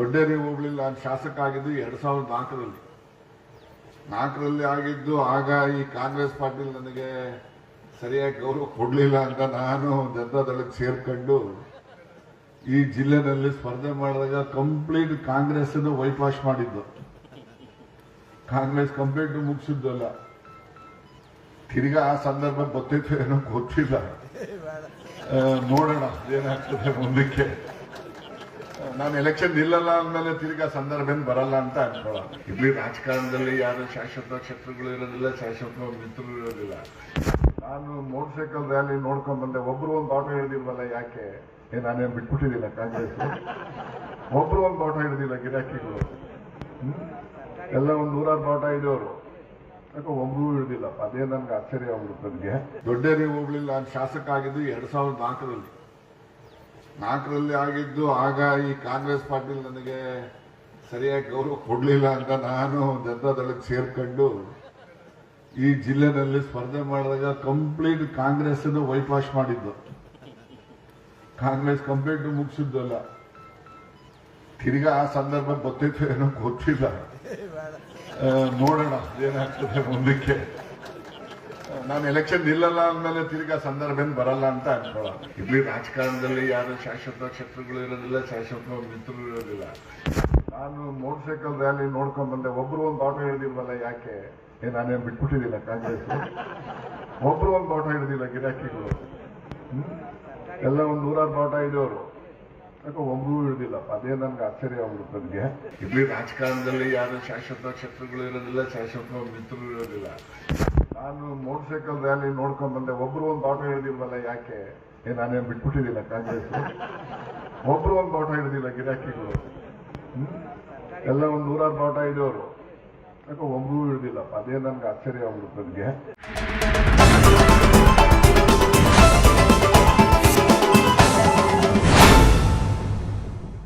ದೊಡ್ಡೇರಿ ಹೋಗ್ಲಿಲ್ಲ ನಾನು ಶಾಸಕ ಆಗಿದ್ದು ಎರಡ್ ಸಾವಿರದ ನಾಲ್ಕರಲ್ಲಿ. ನಾಲ್ಕರಲ್ಲಿ ಆಗಿದ್ದು ಆಗ ಈ ಕಾಂಗ್ರೆಸ್ ಪಾರ್ಟಿ ನನಗೆ ಸರಿಯಾಗಿ ಗೌರವ ಕೊಡ್ಲಿಲ್ಲ ಅಂತ ನಾನು ಜನತಾದಳಕ್ಕೆ ಸೇರ್ಕೊಂಡು ಈ ಜಿಲ್ಲೆನಲ್ಲಿ ಸ್ಪರ್ಧೆ ಮಾಡಿದಾಗ ಕಂಪ್ಲೀಟ್ ಕಾಂಗ್ರೆಸ್ ವೈಟ್ ವಾಶ್ ಮಾಡಿದ್ದು. ಕಾಂಗ್ರೆಸ್ ಕಂಪ್ಲೀಟ್ ಮುಗಿಸಿದ್ದಲ್ಲ ತಿರ್ಗಾ ಆ ಸಂದರ್ಭ ಗೊತ್ತಿತ್ತು ಏನೋ ಗೊತ್ತಿಲ್ಲ. ನೋಡೋಣ ಏನಾಗ್ತದೆ ಮುಂದಕ್ಕೆ. ನಾನು ಎಲೆಕ್ಷನ್ ನಿಲ್ಲಲ್ಲ ಅಂದಮೇಲೆ ತಿರ್ಗಾ ಸಂದರ್ಭ ಬರಲ್ಲ ಅಂತ ಅನ್ಕೊಳ್ಳೋಣ ಇಲ್ಲಿ ರಾಜಕಾರಣದಲ್ಲಿ ಯಾರು ಶಾಶ್ವತ ಶತ್ರುಗಳು ಇರೋದಿಲ್ಲ, ಶಾಶ್ವತ ಮಿತ್ರರು ಇರೋದಿಲ್ಲ. ನಾನು ಮೋಟರ್ ಸೈಕಲ್ ರ್ಯಾಲಿ ನೋಡ್ಕೊಂಡ್ ಬಂದೆ. ಒಬ್ರು ಒಂದು ಆಟೋ ಹಿಡಿದಿಲ್ವಲ್ಲ ಯಾಕೆ? ಏ, ನಾನೇನು ಬಿಟ್ಬಿಟ್ಟಿದ್ದಿಲ್ಲ ಕಾಂಗ್ರೆಸ್? ಒಬ್ರು ಒಂದು ಆಟೋ ಹಿಡಿದಿಲ್ಲ ಗಿರಾಕಿಗಳು. ಎಲ್ಲ ಒಂದು ನೂರಾರು ಬಾಟ ಇದೆಯವರು ಯಾಕೆ ಒಬ್ರು ಹಿಡಿದಿಲ್ಲಪ್ಪ. ಅದೇ ನನ್ಗೆ ಆಶ್ಚರ್ಯ ಆಗ್ಬಿಡುತ್ತೆ ನನಗೆ. ದೊಡ್ಡೇರಿ ಹೋಗ್ಲಿಲ್ಲ ನಾನು ಶಾಸಕ ಆಗಿದ್ದು ಎರಡ್ ಸಾವಿರದ ನಾಲ್ಕರಲ್ಲಿ. ನಾಲ್ಕರಲ್ಲಿ ಆಗಿದ್ದು ಆಗ ಈ ಕಾಂಗ್ರೆಸ್ ಪಾರ್ಟಿ ನನಗೆ ಸರಿಯಾಗಿ ಗೌರವ ಕೊಡ್ಲಿಲ್ಲ ಅಂತ ನಾನು ಜನತಾದಳಕ್ಕೆ ಸೇರ್ಕೊಂಡು ಈ ಜಿಲ್ಲೆನಲ್ಲಿ ಸ್ಪರ್ಧೆ ಮಾಡಿದಾಗ ಕಂಪ್ಲೀಟ್ ಕಾಂಗ್ರೆಸ್ ವೈಟ್ ವಾಶ್ ಮಾಡಿದ್ದು. ಕಾಂಗ್ರೆಸ್ ಕಂಪ್ಲೀಟ್ ಮುಗಿಸಿದ್ದಲ್ಲ ತಿರ್ಗಾ ಆ ಸಂದರ್ಭ ಗೊತ್ತಿತ್ತು ಏನೋ ಗೊತ್ತಿಲ್ಲ. ನೋಡೋಣ ಏನಾಗ್ತದೆ ಮುಂದಕ್ಕೆ. ನಾನು ಎಲೆಕ್ಷನ್ ನಿಲ್ಲಲ್ಲ ಅಂದಮೇಲೆ ತಿರ್ಗಾ ಸಂದರ್ಭ ಬರಲ್ಲ ಅಂತ ಅನ್ಕೊಳ್ಳೋಣ ಇಲ್ಲಿ ರಾಜಕಾರಣದಲ್ಲಿ ಯಾರು ಶಾಶ್ವತ ಶತ್ರುಗಳು ಇರೋದಿಲ್ಲ ಶಾಶ್ವತ ಮಿತ್ರರು ಇರೋದಿಲ್ಲ. ನಾನು ಮೋಟರ್ ಸೈಕಲ್ ರ್ಯಾಲಿ ನೋಡ್ಕೊಂಡ್ ಬಂದೆ. ಒಬ್ರು ಒಂದು ಆಟೋ ಹಿಡಿದಿಲ್ವಲ್ಲ ಯಾಕೆ? ಏ, ನಾನೇನು ಬಿಟ್ಬಿಟ್ಟಿದ್ದಿಲ್ಲ ಕಾಂಗ್ರೆಸ್? ಒಬ್ರು ಒಂದು ಆಟೋ ಹಿಡಿದಿಲ್ಲ ಗಿರಾಕಿಗಳು. ಎಲ್ಲ ಒಂದು ನೂರಾರು ಬಾಟ ಇದ್ದವರು ಯಾಕೆ ಒಬ್ರು ಹಿಡಿದಿಲ್ಲಪ್ಪ. ಅದೇ ನನ್ಗೆ ಆಶ್ಚರ್ಯ ಆಗ್ಬಿಡುತ್ತೆ ನನಗೆ. ಇಲ್ಲಿ ರಾಜಕಾರಣದಲ್ಲಿ ಯಾರು ಶಾಶ್ವತ ಶತ್ರುಗಳು ಇರೋದಿಲ್ಲ ಶಾಶ್ವತ ಮಿತ್ರರು ಇರೋದಿಲ್ಲ. ನಾನು ಮೋಟರ್ ಸೈಕಲ್ ರ್ಯಾಲಿ ನೋಡ್ಕೊಂಡ್ ಬಂದೆ. ಒಬ್ರು ಒಂದು ಆಟೋ ಹಿಡಿದಿಲ್ವಲ್ಲ ಯಾಕೆ? ಏ ನಾನೇನ್ ಬಿಟ್ಬಿಟ್ಟಿದ್ದಿಲ್ಲ ಕಾಂಗ್ರೆಸ್. ಒಬ್ರು ಒಂದು ಬಾಟ ಹಿಡಿದಿಲ್ಲ ಗಿರಾಕಿಗಳು. ಎಲ್ಲ ಒಂದು ನೂರಾರು ಬಾಟ ಅವರು ಯಾಕೆ ಒಬ್ರು ಹಿಡಿದಿಲ್ಲಪ್ಪ. ಅದೇ ನನ್ಗೆ ಆಶ್ಚರ್ಯ ಆಗ್ಬಿಡುತ್ತೆ ನನಗೆ.